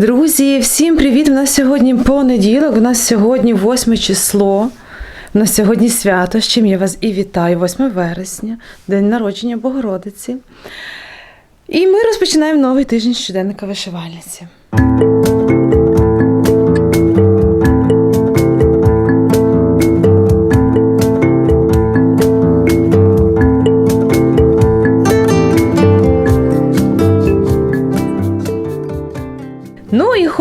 Друзі, всім привіт! У нас сьогодні понеділок, у нас сьогодні 8 число. У нас сьогодні свято, з чим я вас і вітаю, 8 вересня, день народження Богородиці. І ми розпочинаємо новий тиждень щоденника вишивальниці.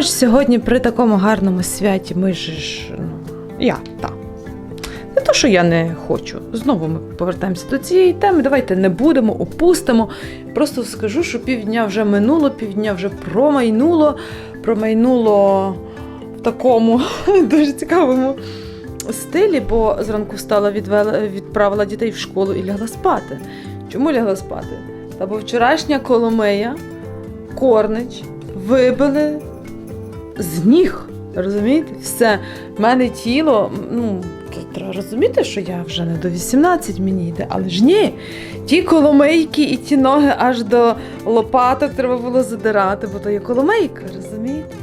Ну сьогодні при такому гарному святі ми ж. Ну, я, так. Не то, що я не хочу. Знову ми повертаємося до цієї теми. Давайте не будемо, опустимо. Просто скажу, що півдня вже минуло, півдня вже промайнуло. Промайнуло в такому дуже цікавому стилі, бо зранку встала, відвела, відправила дітей в школу і лягла спати. Чому лягла спати? Та бо вчорашня Коломия, Корнич вибили з ніг. Розумієте? Все. В мене тіло, ну, треба розуміти, що я вже не до 18 мені йде, але ж ні. Ті коломейки і ті ноги аж до лопаток треба було задирати, бо то є коломейка, розумієте?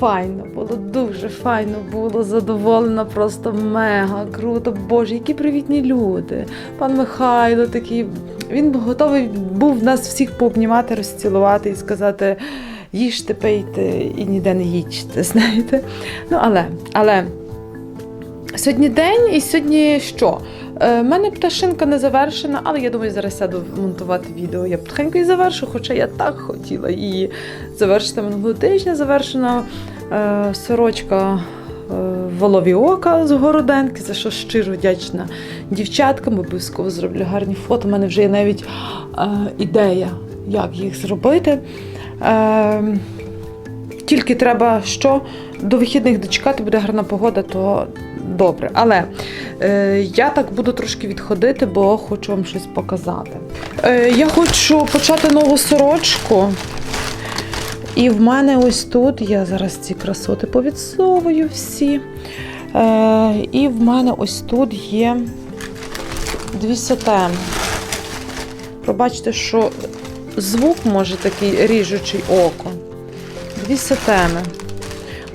Файно було, дуже файно було, задоволена, просто мега, круто. Боже, які привітні люди. Пан Михайло такий, він готовий був нас всіх пообнімати, розцілувати і сказати: їжте, пийте і ніде не їдьте, знаєте. Ну, але, але сьогодні день і сьогодні що? У мене пташинка не завершена, але я думаю, зараз сяду монтувати відео. Я потихеньку і завершу, хоча я так хотіла її завершити минулого тижня. Завершена е, сорочка е, волові ока з Городенки, за що щиро вдячна дівчаткам. Обов'язково зроблю гарні фото. У мене вже є навіть е, ідея, як їх зробити. Е, тільки треба що до вихідних дочекати, буде гарна погода, то добре. Але е, я так буду трошки відходити, бо хочу вам щось показати. Е, я хочу почати нову сорочку. І в мене ось тут, я зараз ці красоти повідсовую всі. Е, і в мене ось тут є дві сатени. Пробачте, що звук може такий ріжучий око. Дві сатени.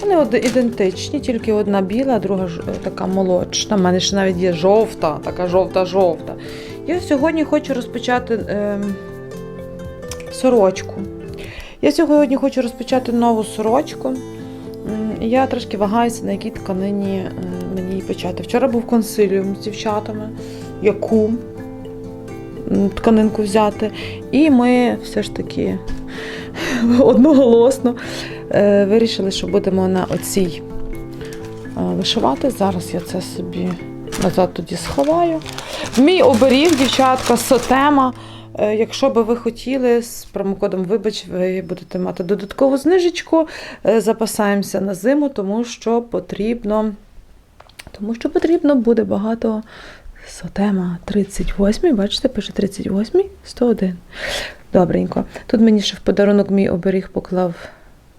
Вони ідентичні, тільки одна біла, а друга така молочна. У мене ще навіть є жовта, така жовта-жовта. Я сьогодні хочу розпочати ем, сорочку. Я сьогодні хочу розпочати нову сорочку. Я трошки вагаюся, на якій тканині е, мені її почати. Вчора був консиліум з дівчатами, яку тканинку взяти. І ми все ж таки одноголосно е, вирішили, що будемо на оцій е, вишивати. Зараз я це собі назад тоді сховаю. Мій оберіг, дівчатка, сотема. Е, Якщо би ви хотіли з промокодом Вибач, ви будете мати додаткову знижечку. Запасаємося на зиму, тому що потрібно, тому що потрібно буде багато сотема 38, бачите, пише 38, 101. Добренько. Тут мені ще в подарунок мій оберіг поклав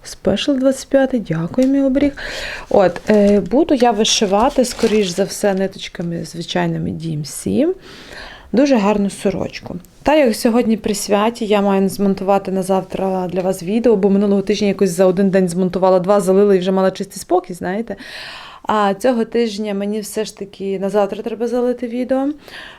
Special 25. Дякую, мій оберіг. От, е, буду я вишивати, скоріш за все, ниточками звичайними DMC. Дуже гарну сорочку. Та як сьогодні при святі я маю змонтувати на завтра для вас відео, бо минулого тижня якось за один день змонтувала два, залила і вже мала чистий спокій, знаєте. А цього тижня мені все ж таки на завтра треба залити відео.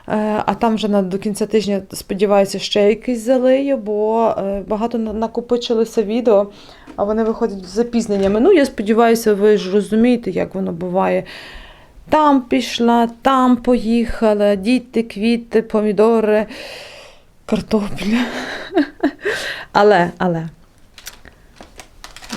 Е, А там вже до кінця тижня, сподіваюся, ще якийсь залию, бо е, багато накопичилося відео, а вони виходять з запізненнями. Ну, я сподіваюся, ви ж розумієте, як воно буває. Там пішла, там поїхала, діти, квіти, помідори, картопля. Але, але.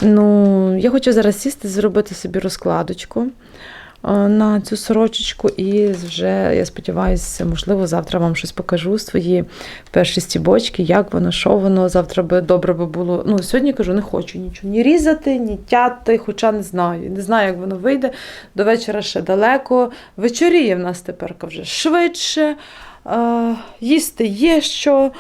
Ну, я хочу зараз сісти, зробити собі розкладочку е, на цю сорочечку, і вже, я сподіваюся, можливо, завтра вам щось покажу свої перші стібочки, як воно, що воно. Завтра би добре би було. Ну, сьогодні кажу, не хочу нічого ні різати, ні тяти, хоча не знаю. Не знаю, як воно вийде. До вечора ще далеко. Вечоріє в нас тепер вже швидше. Е, їсти є що,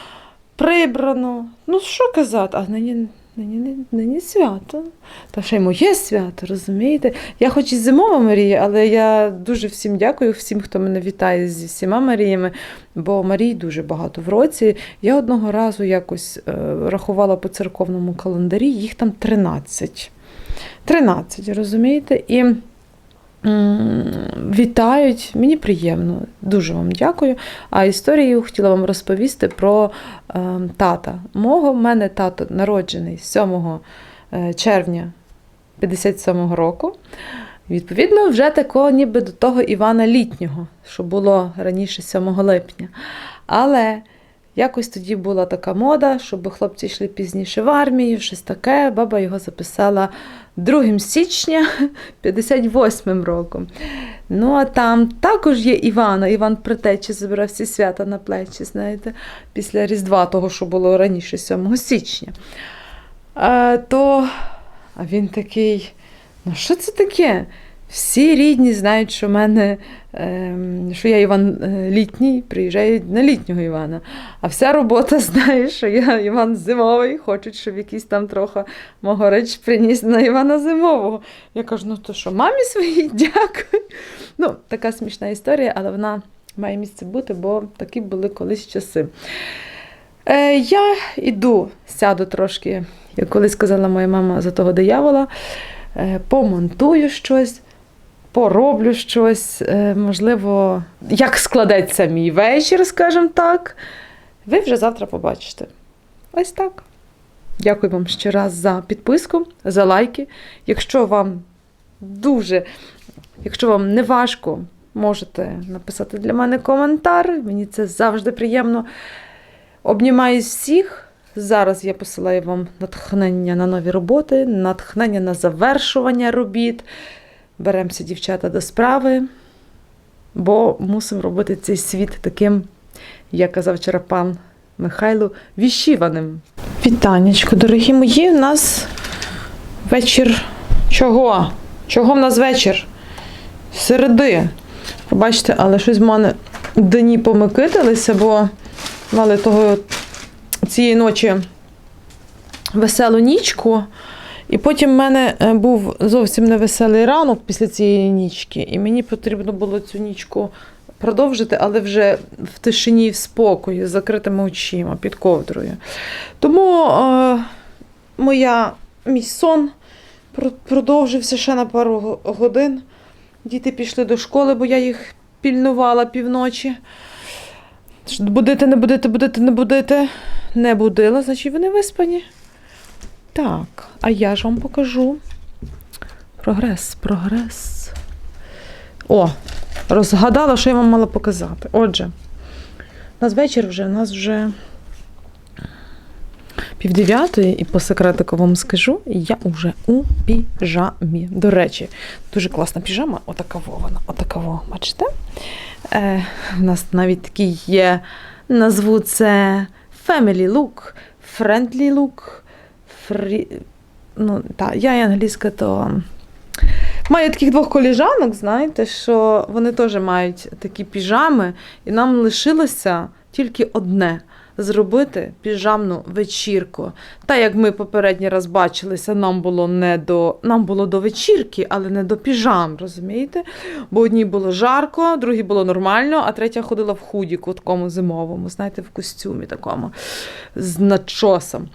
прибрано. Ну, що казати, а нині Нині, нині свято. Та ще й моє свято, розумієте? Я хоч і зимова Марія, але я дуже всім дякую, всім, хто мене вітає зі всіма Маріями, бо Марій дуже багато в році. Я одного разу якось е, рахувала по церковному календарі, їх там 13. 13, розумієте? І вітають, мені приємно, дуже вам дякую. А історію хотіла вам розповісти про е, тата. Мого в мене тато народжений 7 е, червня 57-го року. Відповідно, вже такого ніби до того Івана Літнього, що було раніше 7 липня. Але якось тоді була така мода, щоб хлопці йшли пізніше в армію, щось таке. Баба його записала 2 січня 58 роком. Ну, а там також є Івана. Іван Притечі забирав всі свята на плечі, знаєте, після Різдва, того, що було раніше, 7 січня. А, то а він такий: ну що це таке? Всі рідні знають, що мене, ем, що я Іван е, літній, приїжджають на літнього Івана. А вся робота знає, що я Іван зимовий, хочуть, щоб якийсь там трохи мого реч приніс на Івана Зимового. Я кажу, ну то що, мамі своїй дякую. Ну, така смішна історія, але вона має місце бути, бо такі були колись часи. Е, я йду, сяду трошки, як колись сказала моя мама за того диявола, е, помонтую щось, пороблю щось, е, можливо, як складеться мій вечір, скажімо так. Ви вже завтра побачите. Ось так. Дякую вам ще раз за підписку, за лайки. Якщо вам дуже, якщо вам не важко, можете написати для мене коментар. Мені це завжди приємно. Обнімаю всіх. Зараз я посилаю вам натхнення на нові роботи, натхнення на завершування робіт. Беремося, дівчата, до справи, бо мусимо робити цей світ таким, як казав вчора пан Михайло, віщіваним. Вітанечко, дорогі мої, у нас вечір чого? Чого в нас вечір? Середи. Побачите, але щось в мене дні помикитилися, бо мали того цієї ночі веселу нічку. І потім в мене е, був зовсім невеселий ранок після цієї нічки, і мені потрібно було цю нічку продовжити, але вже в тишині в спокої, з закритими очима, під ковдрою. Тому е, моя, мій сон продовжився ще на пару годин. Діти пішли до школи, бо я їх пільнувала півночі. Що Будете, не будете, будете, не будете. Не будила, значить вони виспані. Так, а я ж вам покажу. Прогрес, прогрес. О, розгадала, що я вам мала показати. Отже, у нас вечір вже, у нас вже півдев'ятої, і по секретику вам скажу, я вже у піжамі. До речі, дуже класна піжама, отакаво вона, отакаво, бачите? Е, у нас навіть такий є, назву це Family Look, Friendly Look, Free... Ну, та, я і англійська, то маю таких двох коліжанок, знаєте, що вони теж мають такі піжами, і нам лишилося тільки одне зробити піжамну вечірку. Та як ми попередній раз бачилися, нам було не до нам було до вечірки, але не до піжам, розумієте? Бо одній було жарко, другій було нормально, а третя ходила в худіку такому зимовому, знаєте, в костюмі такому з начосом.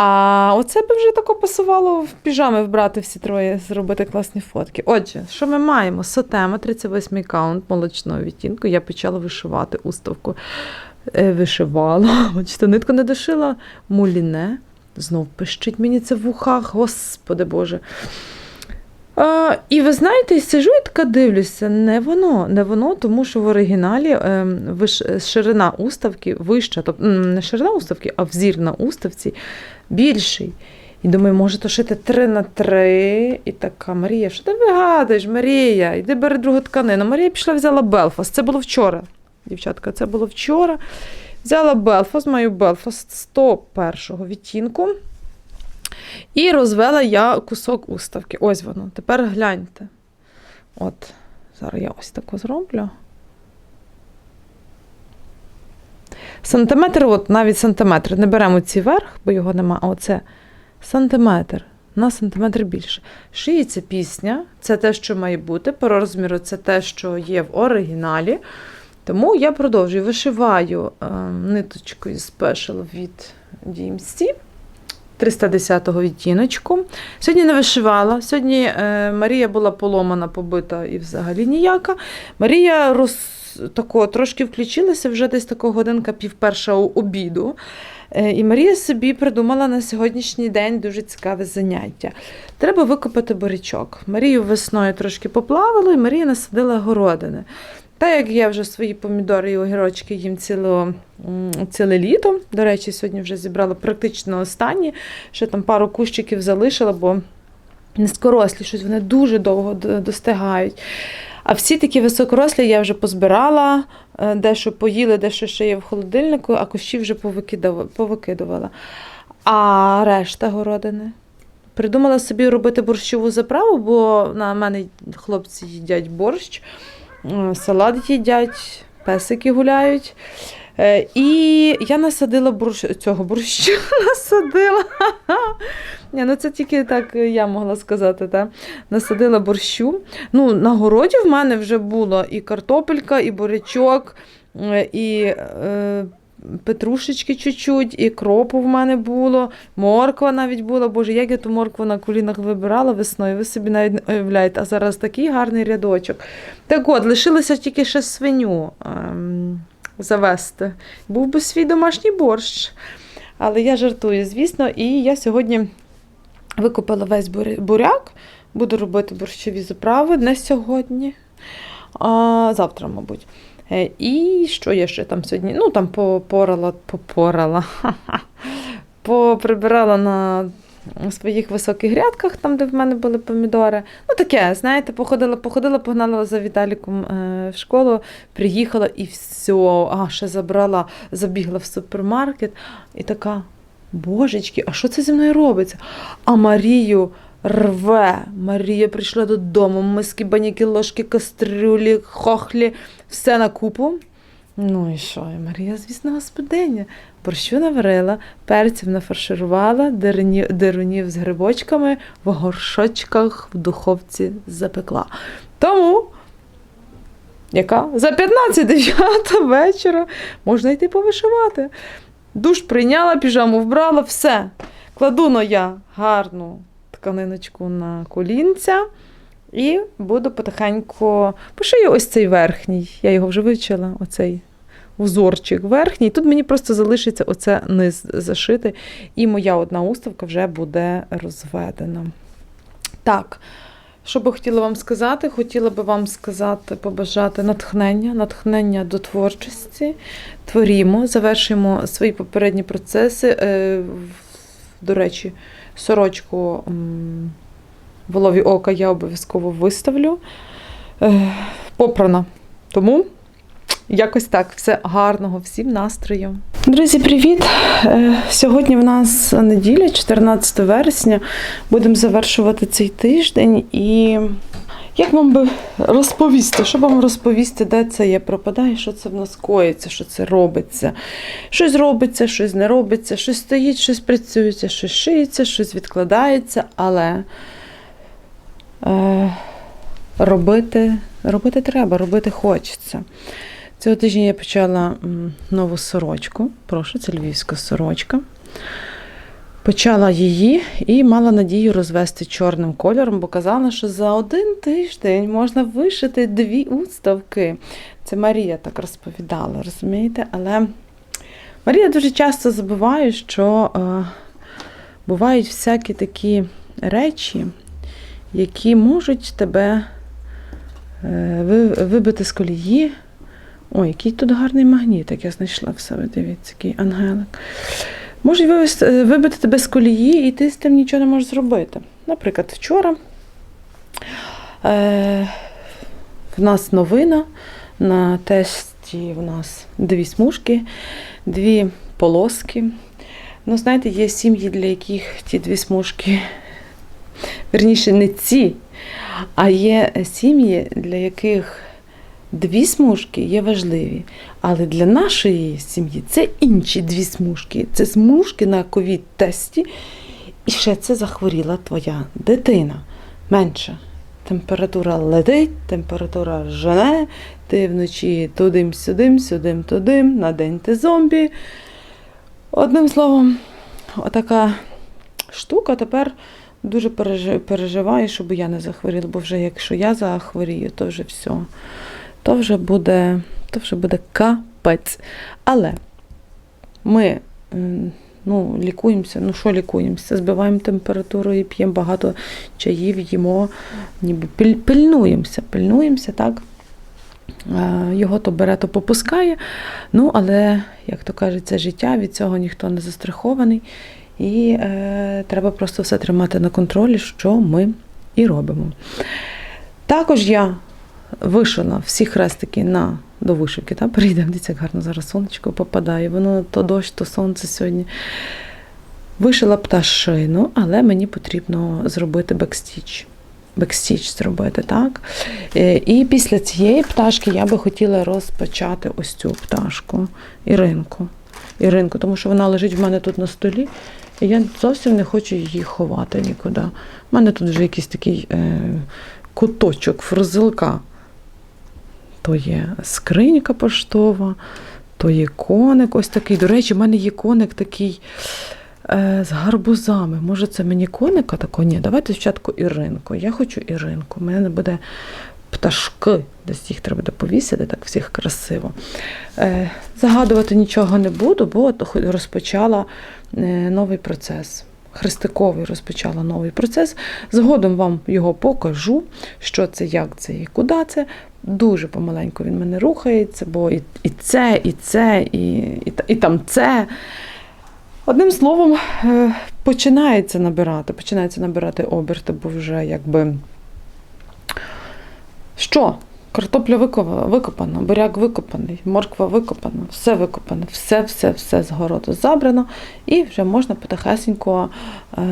А оце би вже тако пасувало в піжами вбрати всі троє, зробити класні фотки. Отже, що ми маємо? Сотема, 38 каунт молочного відтінку. Я почала вишивати уставку. Е, вишивала. Бачите, нитку не дошила. Муліне. Знов пищить мені це в вухах, господи Боже. А, і ви знаєте, сижу і така дивлюся, не воно, не воно, тому що в оригіналі е, виш, ширина уставки вища, тобто не ширина уставки, а взір на уставці більший. І думаю, може, то шити 3 на 3. І така Марія, що ти вигадуєш, Марія? Іди бери другу тканину. Марія пішла, взяла Белфаст. Це було вчора. Дівчатка, це було вчора. Взяла Белфаст, маю Белфаст 101 відтінку. І розвела я кусок уставки. Ось воно. Тепер гляньте. От, зараз я ось таку зроблю. Сантиметр, от навіть сантиметр. Не беремо ці верх, бо його нема. Оце сантиметр. На сантиметр більше. Шиється пісня, це те, що має бути. По розміру це те, що є в оригіналі. Тому я продовжую вишиваю е, ниточкою Special від DMC 310-го відтіночку. Сьогодні не вишивала. Сьогодні е, Марія була поломана, побита і взагалі ніяка. Марія роз, тако, трошки включилася вже десь такого годинка півперша обіду. Е, І Марія собі придумала на сьогоднішній день дуже цікаве заняття. Треба викопати бурячок. Марію весною трошки поплавало, і Марія насадила городини. Та як я вже свої помідори і огірочки їм ціло, ціле літо. До речі, сьогодні вже зібрала практично останні. Ще там пару кущиків залишила, бо низькорослі, щось вони дуже довго достигають. А всі такі високорослі я вже позбирала, е, дещо поїли, дещо ще є в холодильнику, а кущі вже повикидувала. А решта городини. Придумала собі робити борщову заправу, бо на мене хлопці їдять борщ, салат їдять, песики гуляють. Е, І я насадила борщ, цього борщу. Насадила. Ні, ну це тільки так я могла сказати. Та? Насадила борщу. Ну, на городі в мене вже було і картопелька, і бурячок, е, і е, петрушечки чуть-чуть, і кропу в мене було, морква навіть була. Боже, як я ту моркву на колінах вибирала весною, ви собі навіть не уявляєте, а зараз такий гарний рядочок. Так от, лишилося тільки ще свиню ем, завести. Був би свій домашній борщ. Але я жартую, звісно, і я сьогодні викупила весь буряк, буду робити борщові заправи не сьогодні, а завтра, мабуть. Е, І що я ще там сьогодні? Ну, там попорала, попорала, поприбирала на своїх високих грядках, там, де в мене були помідори. Ну, таке, знаєте, походила, походила, погнала за Віталіком е, в школу, приїхала і все, а ще забрала, забігла в супермаркет і така. Божечки, а що це зі мною робиться? А Марію рве. Марія прийшла додому, миски, баняки, ложки, кастрюлі, хохлі, все на купу. Ну і що? Марія, звісно, господиня. Борщу наварила, перців нафарширувала, дерунів, з грибочками в горшочках в духовці запекла. Тому, яка? За 15-9 вечора можна йти повишивати. Душ прийняла, піжаму вбрала, все. Кладу но я гарну тканиночку на колінця і буду потихеньку пошию ось цей верхній. Я його вже вивчила, оцей узорчик верхній. Тут мені просто залишиться оце низ зашити, і моя одна уставка вже буде розведена. Так. Що би хотіла вам сказати? Хотіла би вам сказати, побажати натхнення, натхнення до творчості. Творімо, завершуємо свої попередні процеси. Е, До речі, сорочку волові ока я обов'язково виставлю. Е, Попрана. Тому якось так. Все гарного, всім настрою. Друзі, привіт! Е, Сьогодні в нас неділя, 14 вересня. Будемо завершувати цей тиждень і. Як вам би розповісти, що вам розповісти, де це є, пропадає, що це в нас коїться, що це робиться? Щось робиться, щось не робиться, щось стоїть, щось працюється, щось шиється, щось відкладається, але е, робити, робити треба, робити хочеться. Цього тижня я почала нову сорочку. Прошу, це львівська сорочка. Почала її і мала надію розвести чорним кольором, бо казала, що за один тиждень можна вишити дві уставки. Це Марія так розповідала, розумієте? Але Марія дуже часто забуває, що е, бувають всякі такі речі, які можуть тебе е, вибити з колії. Ой, який тут гарний магнітик, я знайшла в себе, дивіться, який ангелик. Можуть вивести, е, вибити тебе з колії, і ти з тим нічого не можеш зробити. Наприклад, вчора е, в нас новина на тесті в нас дві смужки, дві полоски. Ну, знаєте, є сім'ї, для яких ті дві смужки, верніше, не ці, а є сім'ї, для яких дві смужки є важливі. Але для нашої сім'ї це інші дві смужки. Це смужки на ковід-тесті. І ще це захворіла твоя дитина. Менше. Температура летить, температура жене, ти вночі тудим-сюдим, сюдим-тудим, на день ти зомбі. Одним словом, отака штука тепер дуже пережи- переживаю, щоб я не захворіла, бо вже якщо я захворію, то вже все. То вже буде, то вже буде капець. Але ми ну, лікуємося, ну що лікуємося? Збиваємо температуру і п'ємо багато чаїв, їмо, ніби пиль- пильнуємося, пильнуємося, так? Е, Його то бере, то попускає. Ну, але, як то кажуть, це життя, від цього ніхто не застрахований. І е, треба просто все тримати на контролі, що ми і робимо. Також я вишила всі хрестики на до вишивки. Та? Перейдемо, дивіться, як гарно зараз сонечко попадає. Воно то дощ, то сонце сьогодні. Вишила пташину, але мені потрібно зробити бекстіч. Бекстіч зробити, так? Е, І після цієї пташки я би хотіла розпочати ось цю пташку Іринку. Іринку, тому що вона лежить в мене тут на столі, і я зовсім не хочу її ховати нікуди. У мене тут вже якийсь такий е, куточок фрузилка. То є скринька поштова, то є коник ось такий. До речі, в мене є коник такий е, з гарбузами. Може, це мені коника такого? Ні, давайте спочатку Іринку. Я хочу Іринку. У мене буде пташки, десь їх треба повісити, так всіх красиво. Е, загадувати нічого не буду, бо розпочала е, новий процес. Хрестиковий розпочала новий процес. Згодом вам його покажу, що це, як це і куди це. Дуже помаленьку він мене рухається, бо і, і це, і це, і, і, і там це. Одним словом, е, починається набирати, починається набирати оберти, бо вже якби. Що? Картопля викопана, буряк викопаний, морква викопана, все викопане, все, все, все з городу забрано, і вже можна потихесенько е,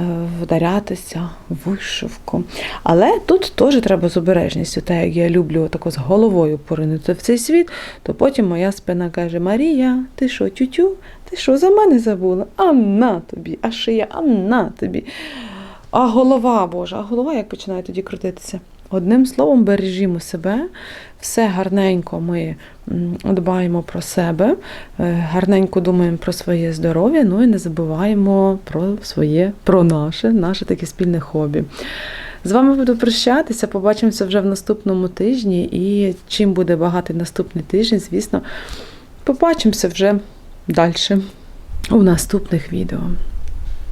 вдарятися в вишивку. Але тут теж треба з обережністю, так як я люблю тако з головою поринути в цей світ, то потім моя спина каже: Марія, ти що, тютю? Ти що, за мене забула? А на тобі, а шия, а на тобі. А голова Божа, а голова як починає тоді крутитися? Одним словом, бережімо себе, все гарненько ми дбаємо про себе, е, гарненько думаємо про своє здоров'я, ну і не забуваємо про своє, про наше, наше таке спільне хобі. З вами буду прощатися, побачимося вже в наступному тижні. І чим буде багатий наступний тиждень, звісно, побачимося вже далі у наступних відео.